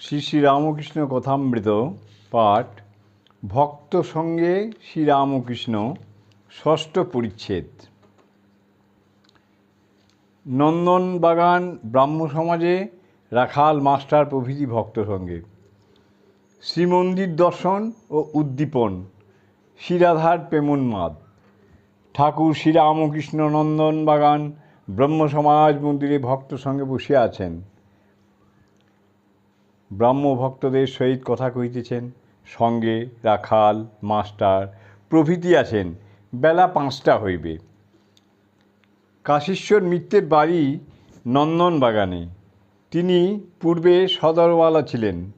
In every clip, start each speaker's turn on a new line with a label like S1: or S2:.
S1: শ্রী শ্রী রামকৃষ্ণ কথামৃত পাঠ, ভক্ত সঙ্গে শ্রীরামকৃষ্ণ ষষ্ঠ পরিচ্ছেদ। নন্দনবাগান ব্রাহ্ম সমাজে রাখাল মাস্টার প্রভৃতি ভক্ত সঙ্গে। শ্রীমন্দির দর্শন ও উদ্দীপন শ্রীরাধার প্রেমোন্মাদ। ঠাকুর শ্রীরামকৃষ্ণ নন্দন বাগান ব্রহ্ম সমাজ মন্দিরে ভক্ত সঙ্গে বসে আছেন। ব্রাহ্ম ভক্তদের সহিত কথা কহিতেছেন, সঙ্গে রাখাল, মাস্টার, প্রভৃতি আছেন, বেলা পাঁচটা হইবে। কাশীশ্বর মিত্রের বাড়ি নন্দন বাগানে তিনি পূর্বে সদরওয়ালা ছিলেন,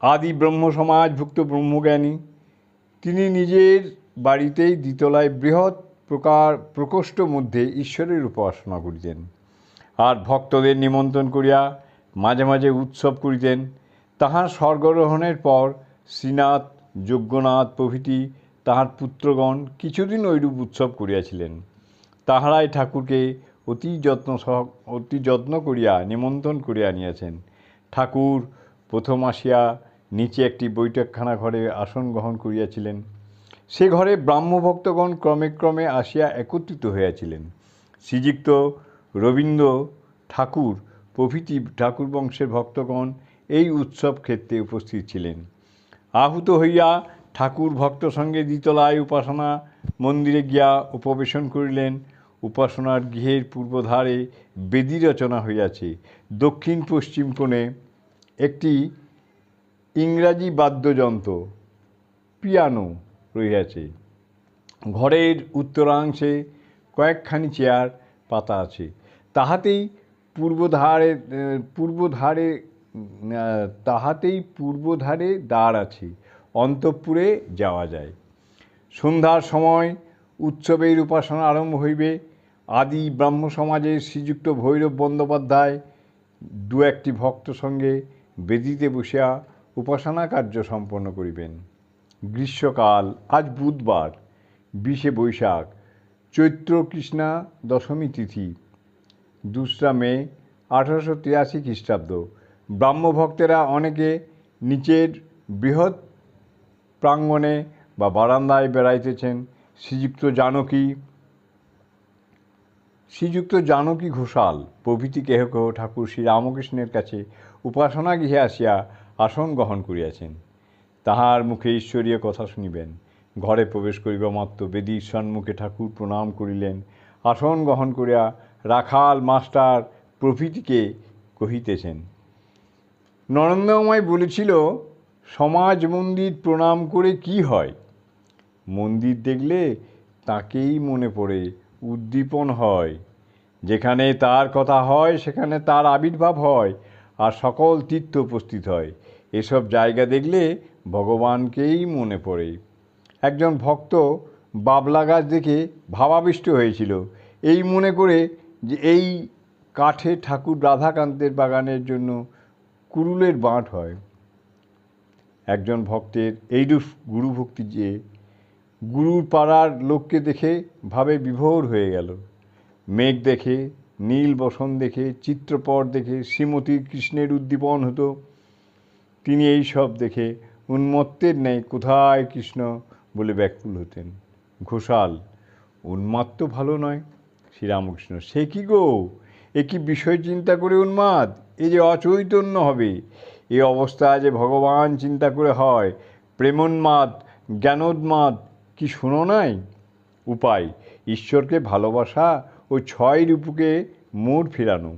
S1: আদি ব্রহ্ম সমাজভুক্ত ব্রহ্মজ্ঞানী। তিনি নিজের বাড়িতেই দ্বিতলায় বৃহৎ প্রকার প্রকোষ্ঠ মধ্যে ঈশ্বরের উপাসনা করিতেন। আর ভক্তদের নিমন্ত্রণ করিয়া মাঝে মাঝে উৎসব করিতেন। তাহার স্বর্গগ্রহণের পর শ্রীনাথ, যজ্ঞনাথ প্রভৃতি তাহার পুত্রগণ কিছুদিন ঐরূপ উৎসব করিয়াছিলেন। তাহারাই ঠাকুরকে অতি যত্ন সহ, অতি যত্ন করিয়া নিমন্ত্রণ করিয়া আনিয়াছেন। ঠাকুর প্রথম আসিয়া নিচে একটি বৈঠকখানা ঘরে আসন গ্রহণ করিয়াছিলেন। সে ঘরে ব্রাহ্মভক্তগণ ক্রমে ক্রমে আসিয়া একত্রিত হইয়াছিলেন। শ্রীযুক্ত রবীন্দ্র ঠাকুর প্রভৃতি ঠাকুর বংশের ভক্তগণ এই উৎসব ক্ষেত্রে উপস্থিত ছিলেন। আহুত হইয়া ঠাকুর ভক্ত সঙ্গে দ্বিতলায় উপাসনা মন্দিরে গিয়া উপবেশন করিলেন। উপাসনার গৃহের পূর্বধারে বেদি রচনা হইয়াছে। দক্ষিণ পশ্চিম কোণে একটি ইংরাজি বাদ্যযন্ত্র, পিয়ানো রহিয়াছে। ঘরের উত্তরাংশে কয়েকখানি চেয়ার পাতা আছে। তাহাতেই পূর্বধারে পূর্বধারে তাহাতেই পূর্বধারে দ্বার আছে, অন্তঃপুরে যাওয়া যায়। সন্ধ্যার সময় উৎসবের উপাসনা আরম্ভ হইবে। আদি ব্রাহ্ম সমাজের শ্রীযুক্ত ভৈরব বন্দ্যোপাধ্যায় দু একটি ভক্ত সঙ্গে বেদিতে বসিয়া উপাসনা কার্য সম্পন্ন করিবেন। গ্রীষ্মকাল, আজ বুধবার, বিশে বৈশাখ, চৈত্র কৃষ্ণা দশমী তিথি, দোসরা মে আঠারোশো তিরাশি খ্রিস্টাব্দ। ব্রাহ্মভক্তেরা অনেকে নিচের বৃহৎ প্রাঙ্গণে বা বারান্দায় বেড়াইতেছেন। শ্রীযুক্ত জানকী শ্রীযুক্ত জানকী ঘোষাল প্রভৃতি কেহ কেহ ঠাকুর শ্রী রামকৃষ্ণের কাছে উপাসনা গৃহে আসিয়া আসন গ্রহণ করিয়াছেন। তাহার মুখে ঈশ্বরীয় কথা শুনিবেন। ঘরে প্রবেশ করিবা মাত্র। বেদীর সম্মুখে ঠাকুর প্রণাম করিলেন। আসন গ্রহণ করিয়া রাখাল মাস্টার প্রভৃতিকে কহিতেছেন নরেন্দ্রময় বলেছিল, সমাজ মন্দির প্রণাম করে কি হয়? মন্দির দেখলে তাকেই মনে পড়ে, উদ্দীপন হয়। যেখানে তার কথা হয়, সেখানে তার আবির্ভাব হয় আর সকল তীর্থ উপস্থিত হয়। এসব জায়গা দেখলে ভগবানকেই মনে পড়ে। একজন ভক্ত বাবলা গাছ দেখে ভাবাবিষ্ট হয়েছিল। এই মনে করে যে এই কাঠে ঠাকুর রাধাকান্তের বাগানের জন্য কুরুলের বাঁট হয়। একজন ভক্তের এইরূপ গুরুভক্তি যে গুরুর পাড়ার লোককে দেখে ভাবে বিভোর হয়ে গেল। মেঘ দেখে, নীল বসন দেখে, চিত্রপট দেখে, শ্রীমতী কৃষ্ণের উদ্দীপন হতো। তিনি এই সব দেখে উন্মত্তের ন্যায় কোথায় কৃষ্ণ বলে ব্যাকুল হতেন। ঘোষাল, উন্মাদ তো ভালো নয়। শ্রীরামকৃষ্ণ, সে কি গো? এ কি বিষয় চিন্তা করে উন্মাদ? এ যে অচৈতন্য হবে এ অবস্থা যে ভগবান চিন্তা করে হয়, প্রেমোন্মাদ, জ্ঞানোন্মাদ, কি শোনো নাই? উপায়, ঈশ্বরকে ভালোবাসা ও ছয় রূপকে মোড় ফেরানো।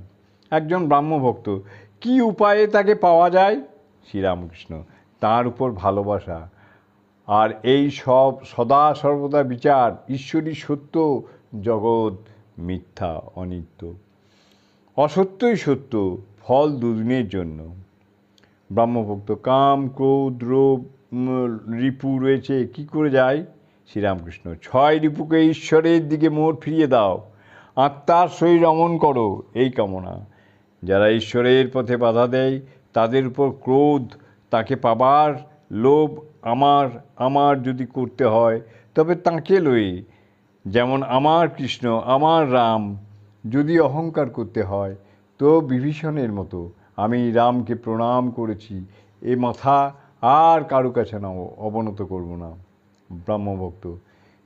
S1: একজন ব্রাহ্মভক্ত, কি উপায়ে তাকে পাওয়া যায়? শ্রীরামকৃষ্ণ, তার উপর ভালোবাসা। আর এই সব সদা সর্বদা বিচার, ঈশ্বরই সত্য, জগৎ মিথ্যা, অনিত্য। অসত্যই সত্য ফল দুদিনের জন্য। ব্রহ্মভক্ত কাম, ক্রোধ, রোগ রিপু রয়েছে। কি করে যায়? শ্রীরামকৃষ্ণ, ছয় রিপুকে ঈশ্বরের দিকে মোড় ফিরিয়ে দাও। আত্মার সহিত রমণ করো, এই কামনা। যারা ঈশ্বরের পথে বাধা দেয়, তাদের উপর ক্রোধ, তাকে পাবার লোভ আমার আমার যদি করতে হয়, তবে তাঁকে লয়ে। যেমন আমার কৃষ্ণ, আমার রাম, যদি অহংকার করতে হয় তো বিভীষণের মতো আমি রামকে প্রণাম করেছি। এ মাথা আর কারও কাছে না অবনত করব না, ব্রহ্মভক্ত।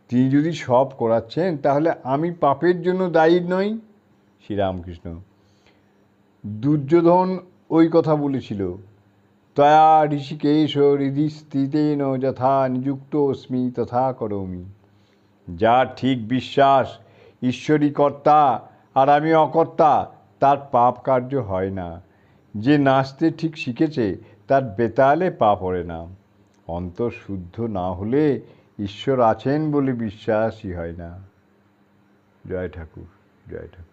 S1: তিনি যদি সব করাচ্ছেন, তাহলে আমি পাপের জন্য দায়ী নই, শ্রীরামকৃষ্ণ। দুর্যোধন ওই কথা বলেছিল, তয়া ঋষিকেশ হৃদি স্থিতেন যথা নিযুক্ত অস্মি, তথা করমি যা ঠিক বিশ্বাস ঈশ্বরী কর্তা, আর আমি অকর্তা তার পাপ কার্য হয় না। যে নাচতে ঠিক শিখেছে, তার বেতালে পা পড়ে না। অন্তর শুদ্ধ না হলে ঈশ্বর আছেন বলে বিশ্বাসই হয় না। জয় ঠাকুর জয় ঠাকুর।